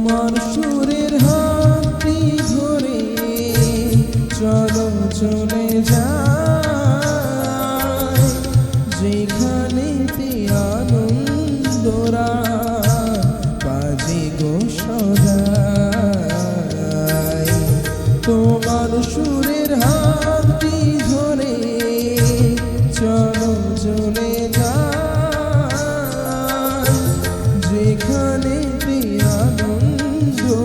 তোমার সুরের হাতি ধরে চলো, চলে যায় যেখানে আনন্দরা বাজে গো সদাই। তোমার সুরের হাতি ধরে চলো, চলে যায় যেখানে